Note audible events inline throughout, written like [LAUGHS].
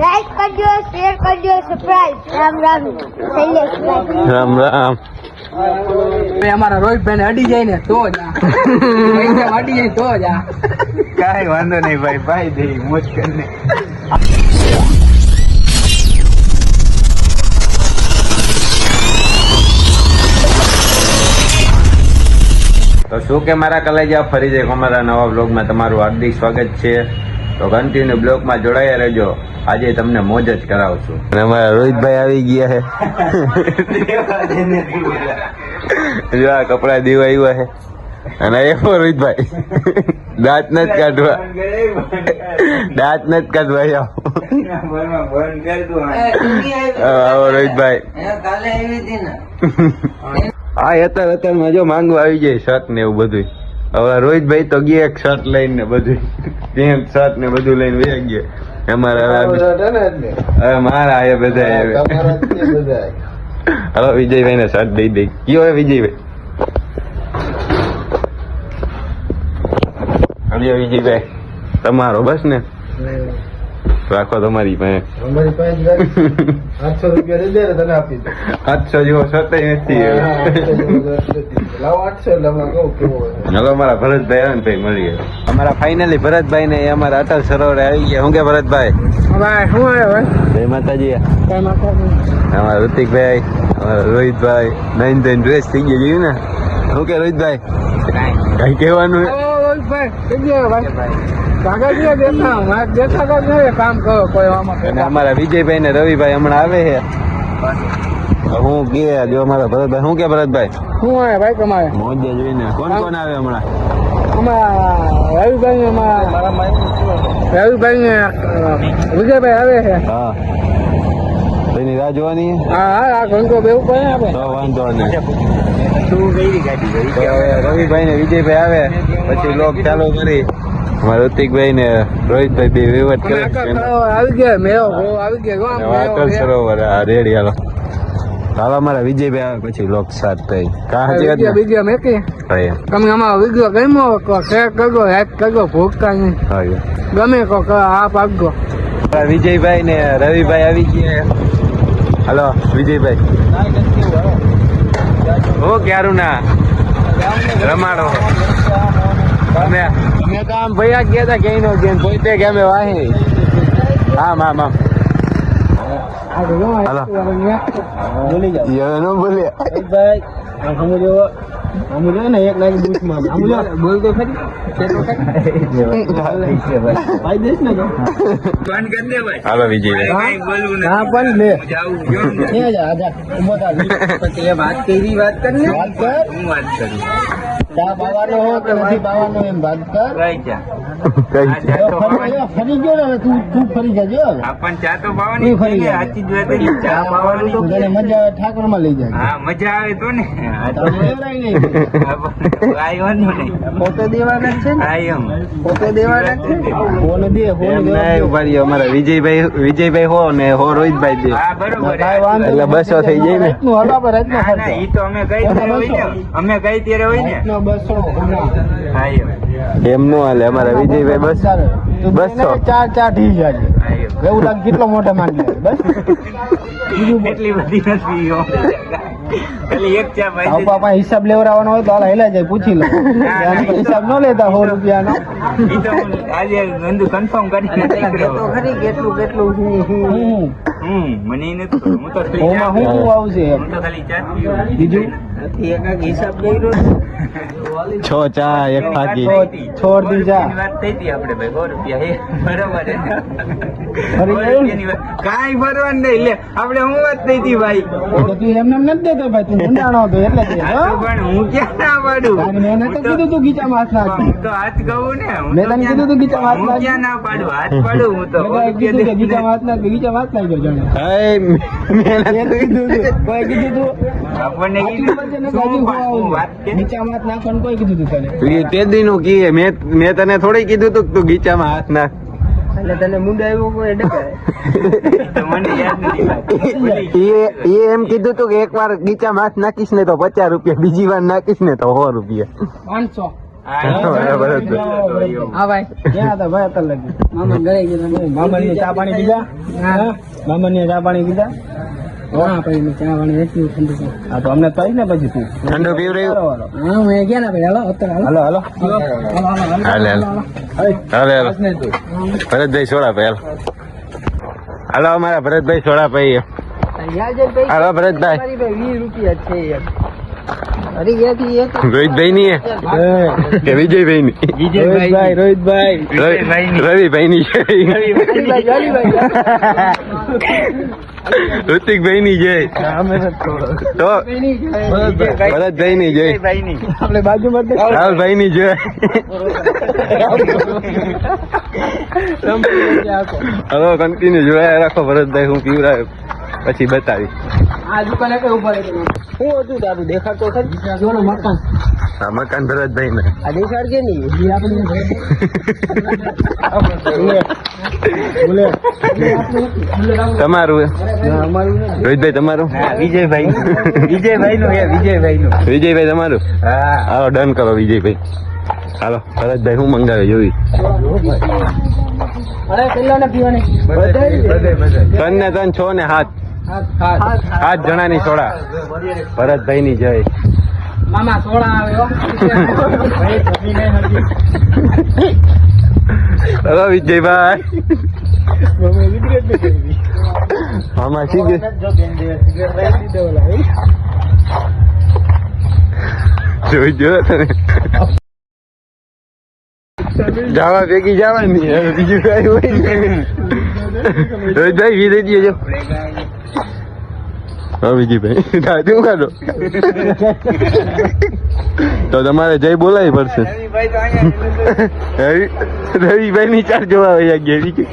Like કરજો share કરજો subscribe Ram Ram Ram. Ram અમારા રોહિતભાઈ અડી જાય ને તો જા અડી જાય તો જા કાંઈ વાંધો નહીં ભાઈ ભાઈ દે મોજ કરીને તો શું કે મારા કલેજા ફરી જાય અમારા નવા બ્લોગમાં તમારું હાર્દિક સ્વાગત છે. તો કન્ટિન્યુ બ્લોકમાં જોડાયા રહેજો. આજે તમને મોજ જ કરાવશું. અને અમારા રોહિતભાઈ આવી ગયા છે જો આ કપડા દેવા આવ્યા છે અને એ રોહિતભાઈ. દાંત નથી કાઢવા. દાંત નથી કાઢવા આવો. રોહિતભાઈ. હા અત્યારે અત્યારમાં જો માંગવા આવી જાય શર્ટ ને એવું બધું હવે રોહિતભાઈ તો ગયા એક શર્ટ લઈને બધું. પેન્ટ શર્ટ ને બધું લઈને વહી ગયા. અમારા હવે મારા એ બધા. હવે વિજયભાઈ ને શર્ટ દઈ દઈ. કયો હે વિજયભાઈ? હલ્યો વિજયભાઈ. તમારો બસ ને? રાખો તમારી પાસે. અમારી પાસે આઠસો રૂપિયા દે ને તને આપી દે. આઠસો જેવો શર્ટ નથી લાવો આઠસો એટલે હમણાં કહું કેવો હોય. હવે અમારા ભરતભાઈ આવે ને ભાઈ મળી ગયા અમારા ફાઇનલી ભરતભાઈ ને એ અમારા અટલ સરોવરે આવી ગયા. શું કે ભરતભાઈ? ભાઈ જય માતાજી. અમારા ઋતિકભાઈ અમારા રોહિતભાઈ નાઈન ડ્રેસ થઈ ગઈ જોયું ને? શું કે રોહિતભાઈ? કઈ. કહેવાનું? અમારા વિજયભાઈ ને રવિભાઈ હમણાં આવે છે. હું કે જો અમારા ભરતભાઈ. શું કે ભરતભાઈ? શું આવે ભાઈ તમારે? મોજે જોઈને. કોણ કોણ આવે હમણાં? અમારા રવિભાઈ રવિભાઈ ને વિજયભાઈ આવે છે. હા. એની રાહ જોવાની? હા હા આ ઘંટો બેવું પડે આપણે. વાંધો નહીં. રવિભાઈ ને વિજયભાઈ આવે પછી લોક ચાલુ કરી. અમારા ઋતિકભાઈ ને રોહિતભાઈ બે વહીવટ કરે આવી ગયા મેળો આવી ગયા વાતલ સરોવર હા રેડી હાલો. હાલો અમારા વિજયભાઈ આવે પછી લોક સાત થઈ. કા હજી બીજા બીજા ભાઈ તમે અમારો વીડિયો ગમ્યો કો શેર કરજો લાઈક કરજો ભૂખતા નહીં. ગમે કો આપ આપજો. વિજયભાઈ ને રવિભાઈ આવી ગયા. હાલો વિજયભાઈ. ઓ ક્યારું ના રમાડો. અમે તો આમ ભૈયા ગયા હતા ક્યાંય નો ગયા પોતે વાહી. આમ આમ આમ. હાલો. બોલી જાઓ બોલ્યા ભાઈ સમજો. સમજો ને એક લાખ દુઃખમાં સમજો બોલ તો ખરી કે તો ખરી ભાઈ દેશ ને તો હાલો વિજયભાઈ હા પણ લે એ જા આજા ઊભો થા પછી વાત કરી વાત કર ને વાત કર હું વાત કરું ચા પાવાનો હો કે નથી પાવાનો એમ વાત કર કઈ જો ફરી ગયો, ફરી ગયો ને હવે તું તું ફરી જજો. પણ ચા તો પાવાની ફરી સાચી જ વાત ચા પાવાની તો મજા આવે ઠાકોરમાં લઈ જાય. હા મજા આવે તો ને. હા, તો તને એવડાય નહીં. હા, પણ આઈ વાંધો નહીં. પોતે દેવાના છે ને? આઈ પોતે દેવાના છે ફોન દે ફોન એમ દેવા નહીં ઊભા રહ્યો અમારા વિજયભાઈ વિજયભાઈ હો ને હો રોહિતભાઈ દે. હા બરોબર. એટલે બસો થઈ જાય ને. ના તો અમે કઈ ત્યારે હોય ને. અમે કઈ ત્યારે હોય ને. બસો. હા એમ એમ નો હાલે અમારા વિજયભાઈ બસ બસો. ચાર ચાર ઠી જાય એવું લાગે કેટલો મોટો માન બસ. એટલી બધી નથી એક ચા ભાઈ તારા હિસાબ લેવડાવવાનો હોય તો હાલ હેલા જાય પૂછી લો. હિસાબ ન લેતા સો રૂપિયાનો. આજે નંદુ કન્ફર્મ કરી કેટલું કેટલું હમ મને નથી ખબર. હું તો ખાલી ચા હું હું આવશે હું તો ખાલી ચા જ પીવું. બીજું? હિસાબ કર્યો છ. ચા એક ફાકી છોડ દી જા વાત થઈ હતી આપણે ભાઈ રૂપિયા. હે બરોબર. કાંઈ ભરવાનું નહીં. લે આપણે હું વાત થઈ હતી ભાઈ? તું એમને એમ નથી દેતો ભાઈ તું ઊંડાણો હતો એટલે જ આ તો પણ હું ક્યાં ના પાડું? મેં તો કીધું તું હાથ કહું ને મેં તને કીધું તું ગીચામાં હાથ હું નાખ. ક્યાં ના પાડું હાથ પાડું હું તો મેં તો કીધું ગીચા ગીચામાં હાથ નાખ ગીચામાં હાથ નાખ્યો જાણે હાય, મેં મેં નથી કીધું તું કોઈ કીધું તું આપણને આટલી કીધું વચ્ચે ને તે દી નું મેં મેં તને? થોડી કીધું તું કે તું ગીચામાં હાથ નાખ. એટલે તને મુંડ આવ્યો કોઈ મને યાદ નથી ભાઈ. એ એ એમ કીધું તું કે એક વાર ગીચામાં હાથ નાખીશ ને તો પચાસ રૂપિયા બીજી વાર નાખીશ ને તો સો રૂપિયા. પાંચસો. હા ચા પાણી હા હા અમને પાઈ ને પછી ઠંડુ પીવડાવ્યું હા મેં ગયા ને ભાઈ હાલો હાલો હલો હાલે હાલે હાલે ભરતભાઈ સોડા ભાઈ હલો હાલો અમારા ભરતભાઈ સોડા ભાઈ હલો, ભરતભાઈ. રૂપિયા છે રોહિતભાઈ ની હે? કે વિજયભાઈ. ની રોહિતભાઈ રોહિતભાઈ રવિભાઈ ની છે. ઋતિકભાઈ ની જય તો. ભરતભાઈ. ની જય આપણે બાજુમાં રાહુલભાઈ ની જય હવે કન્ટિન્યુ જોયા રાખો ભરતભાઈ હું પીવડાવે પછી બતાવી હતું તારું દેખાડતો ખરી? જોનો મકાન. આ મકાન ભરતભાઈ ને. [LAUGHS] તમારું અમારું રોહિતભાઈ તમારું? વિજયભાઈ વિજયભાઈ. નું વિજયભાઈ નું વિજયભાઈ તમારું? હા. હાલો ડન કરો વિજયભાઈ. હાલો ભરતભાઈ હું મંગાવે જોઈ અરે ને પીવાની? ત્રણ ને ત્રણ છ ને સાત સાત જણાની સોડા. ભરતભાઈ ની જય. મામા સોળા આવ્યો હલો વિજયભાઈ. આમાં શી ગયું જોઈ જો તને જવા ભેગી જવાની. હવે બીજું કઈ હોય નહીં. રોહિતભાઈ વી દઈ દેજો. હા વિજયભાઈ. [LAUGHS] દાદુ કાઢો [LAUGHS] તો તમારે જય બોલાવી પડશે. રવિભાઈ [LAUGHS] ની ચાર જોવા વયા ગયા બીજું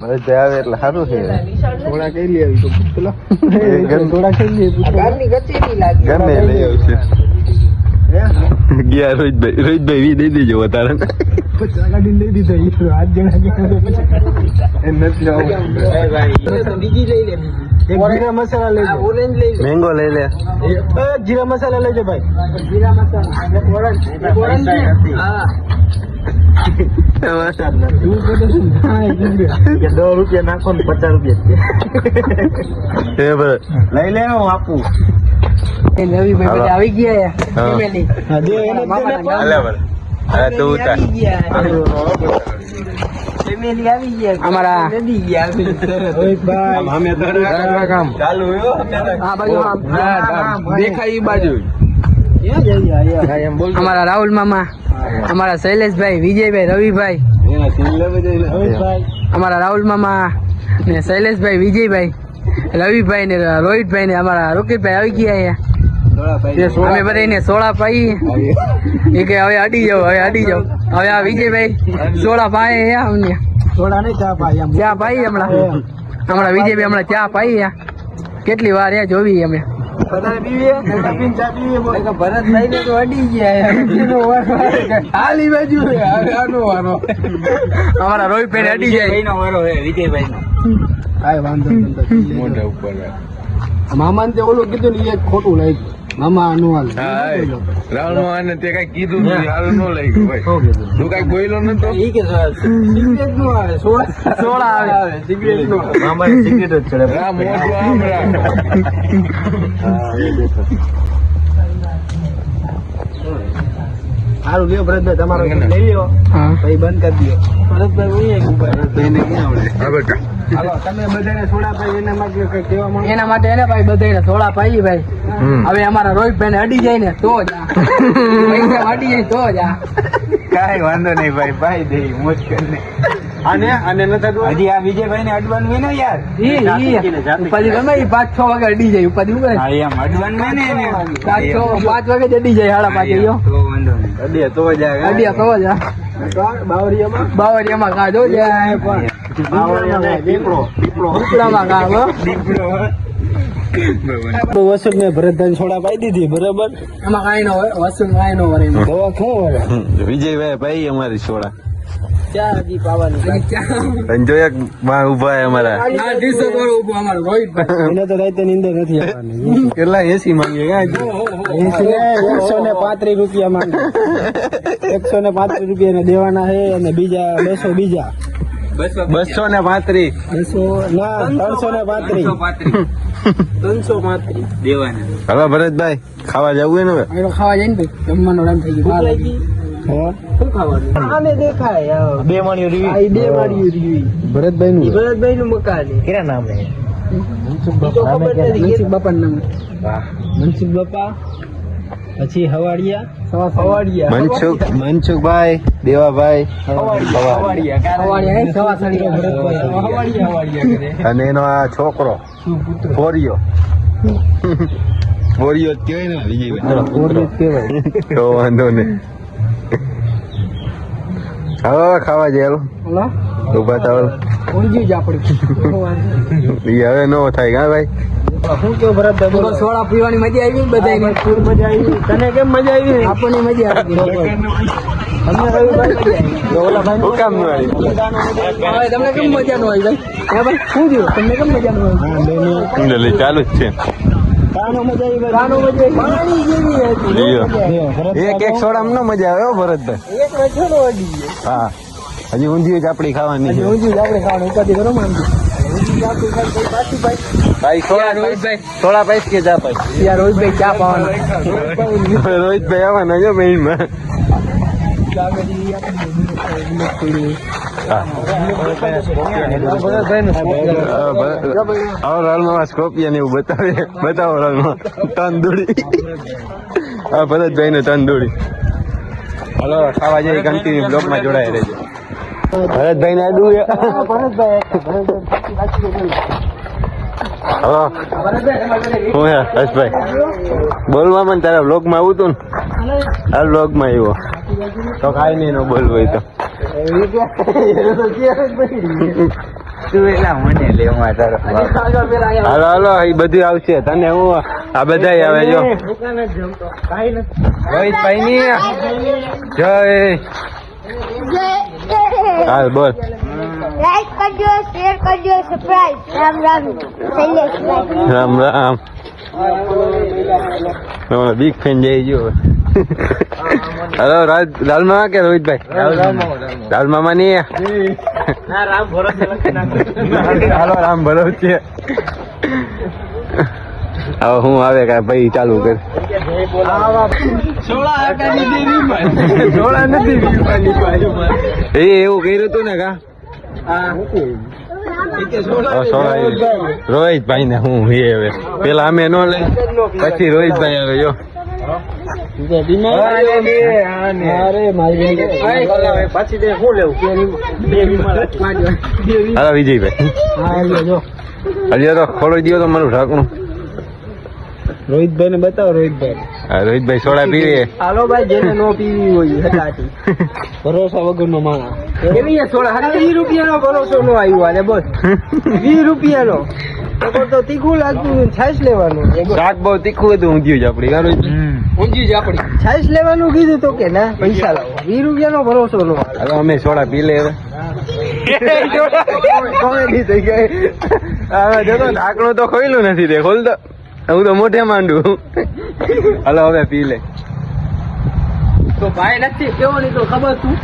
ભરતભાઈ આવે એટલે સારું છે. સોળા કઈ લઈ આવી તો પેલા ગમ- કઈ લઈ નહીં ગમે લઈ આવશે ગયા રોહિતભાઈ રોહિતભાઈ વી દઈ દેજો વધારે. ગાડી લઈ દીધો હાથ જણા બીજી લઈ લે જીરા મસાલા લઈ ઓરેન્જ લઈ મેંગો લઈ લે. જીરા મસાલા લેજો ભાઈ. જીરા મસાલા. ઓરેન્જ ઓરેન્જ હા. રૂપિયા નાખો ને પચાસ રૂપિયા લઈ લે હું આપું નવી ભાઈ આવી ગયા ફેમિલી આવી અમારા નદી ગયા કામ ચાલુ આ બાજુ. દેખાય? અમારા રાહુલ મામા અમારા શૈલેષભાઈ વિજયભાઈ રવિભાઈ અમારા રાહુલ મામા ને શૈલેષભાઈ વિજયભાઈ રવિભાઈ ને રોહિતભાઈ ને અમારા રોકેશભાઈ આવી ગયા અહીંયા. અમે બધાને સોળા પાઈ એ. કે હવે અડી જાઓ હવે અડી જાઓ. હવે આ વિજયભાઈ સોળા પાય હે અમને. ચા પાઈ હમણાં. હમણાં વિજયભાઈ હમણાં ચા પાઈ હે. કેટલી વાર હે જોવી અમે. પીવીએ બોલ. ને તો અડી ગયા હાલી બાજુ છે, આનો વારો. અમારા રોહિત અડી જાય. નો વારો હે વિજયભાઈ નો વાંધો નહીં મોઢા ઉપર મામાને તે ઓલું કીધું ને એ ખોટું લાગ્યું મામા નું હાલ. રાહુલ મોહન તે કઈ કીધું નહીં નો ન લાગ્યું ભાઈ તું કઈ બોલ્યો તો ઈ કે સિગરેટનું આવે સોળા સોળા આવે. સિગરેટનું મામા સિગરેટ જ ચડે. આ મોઢું આમ રા સારું લ્યો ભરતભાઈ તમારો લઈ લ્યો. ભાઈ પછી બંધ કરી દો ભરતભાઈ ઊભા એના માટે એના માટે એને ભાઈ બધા થોડા પાઈ ભાઈ. હવે અમારા રોહિતભાઈ ને અડી જાય ને તો જ અડી જાય તો જ કઈ વાંધો નહીં ભાઈ ભાઈ દે મુશ્કેલ કરીને આને આને ન થતું હજી આ વિજયભાઈ ને અડવાનું હોય ને યાર? ઈ ગમે પાંચ છ વાગે અડી જાય એમ અડવાનું હોય ને પાંચ છ પાંચ વાગે જ અડી જાય હાડા પાંચે યો. તો વાંધો નહીં. અડે તો જ અડિયા તો જ આ. બાવરિયામાં? બાવરિયામાં કાઢો જાય પણ બાવરિયામાં દીપડો દીપડો. ઉપડામાં કાઢો તો વસુલ મેં ભરતભાઈ છોડા પાઈ દીધી બરાબર? એમાં કાંઈ ન હોય વસ્તુ કાંઈ ન હોય દવા શું હોય વિજયભાઈ ભાઈ અમારી છોડા ચા હજી પાવાની અને જો એક માં ઊભા અમારા. આ ડીસો પર ઊભો? અમારો રોહિતભાઈ. એને તો રાતે નીંદર નથી કેટલા એસી માંગે એકસો ને પાંત્રીસ રૂપિયા માંગે. એકસો ને પાંત્રીસ રૂપિયા દેવાના છે અને બીજા બસો બીજા. બસો ને પાંત્રીસ. બસો ના ત્રણસો ને પાંત્રીસ. ત્રણસો પાંત્રીસ. દેવાના. હવે ભરતભાઈ ખાવા જવું ને હવે ખાવા જાય ને ભાઈ જમવાનો ટાઈમ થઈ ગયો. ભરતભાઈ નું ભરતભાઈ નું મકાન કેરા નામ મનસુખ બાપા નામ. મનસુખ બાપા પછી હવાડિયા. હવાડિયા. મનસુખ મનસુખભાઈ દેવાભાઈ. અને એનો આ છોકરો ફોરિયો. ફોરિયો જ કહેવાય ને વિજયભાઈ તો વાંધો નહીં. હવે ખાવા જાય ઊભા થાવ. ઊંઘી જ આપણે. હવે નો થાય કા ભાઈ? શું કેવું ભરતભાઈ બોલો સોડા પીવાની મજા આવી બધાને ફૂલ મજા આવી. તને કેમ મજા આવી? આપણને મજા આવી તમને ઓલા ભાઈ કામનું આવી? તમને કેમ મજા ન હોય ભાઈ? શું થયું? તમને કેમ મજા ન એટલે ચાલુ જ છે. કાનો મજા આવી કાનો મજા આવી? પાણી જેવી હતી. લ્યો. ભરતભાઈ એક એક સોડા મજા આવે હો ભરતભાઈ. એક વચ્ચે હા. હજી ઊંધિયું જ આપડી ખાવાની છે. ઊંઘી જ આપણે ખાવાનું ઉપાધિ કરો માંગી રોહિતભાઈ. કે જા પૈસ યાર રોહિતભાઈ ચા પાવાના? રોહિતભાઈ આવવાના જો મેઇનમાં હાલમાં સ્કોપિયા ને એવું બતાવે. બતાવો હાલમાં તંદુરી. હા ભરતભાઈ ને તંદુરી. હલો ખાવા જઈએ કન્ટિન્યુ બ્લોકમાં જોડાય રહેજો. ભરતભાઈ ના આડું હલો હું. હે હર્ષભાઈ. બોલવા મને તારા બ્લોગમાં આવું તું ને. આ બ્લોગમાં આવ્યો તો કાંઈ નહીં નો બોલવું તો. તું એલા મને લેવા તારો હાલો હાલો એ બધું આવશે. તને હું આ બધા આવે જો. રોહિતભાઈ ની. જય. હાલ બોલ. લાઈક કરજો શેર કરજો સબસ્ક્રાઇબ રામ રામ. શૈલેષભાઈ રામ રામ. તમારો બિગ ફેન જઈ ગયો. હલો રાજ મામા કે રોહિતભાઈ? લાલ મામા ની હાલો રામ ભરો છે હવે હું આવે કે ભાઈ ચાલુ કર. એ એવું કર્યું હતું ને કા? રોહિતભાઈ ને હું એ હવે. પેલા અમે નો લઈ પછી રોહિતભાઈ આવે જો વિજયભાઈ. હજી તો ખોલો દો તો મારું ઢાંકણું. રોહિતભાઈ ને બતાવો રોહિતભાઈ. રોહિતભાઈ સોડા પીવીએ હાલો ભાઈ જેને નો પીવી હોય હટાટી [LAUGHS] ભરોસા વગર નો માણસ. કેવી સોળા વીસ રૂપિયાનો ભરોસો નો આવ્યો અને બસ. વીસ રૂપિયાનો. તો તો તીખું લાગતું છાશ લેવાનું. શાક બહુ તીખું હતું ઊંધિયું જ આપડી હા, રોહિતભાઈ? ઊંઘી જ આપણી છાશ લેવાનું કીધું તો કે ના પૈસા લાવો. વીસ રૂપિયાનો ભરોસો નો હવે અમે સોડા પી લે હવે. [LAUGHS] કોમેડી થઈ ગઈ. હવે જો તો ઢાંકણું તો ખોયલું નથી તે ખોલ તો. હું તો મોઢે માંડું. હલો હવે પી લે. તો ભાઈ નથી કેવો નહીં તો ખબર તું?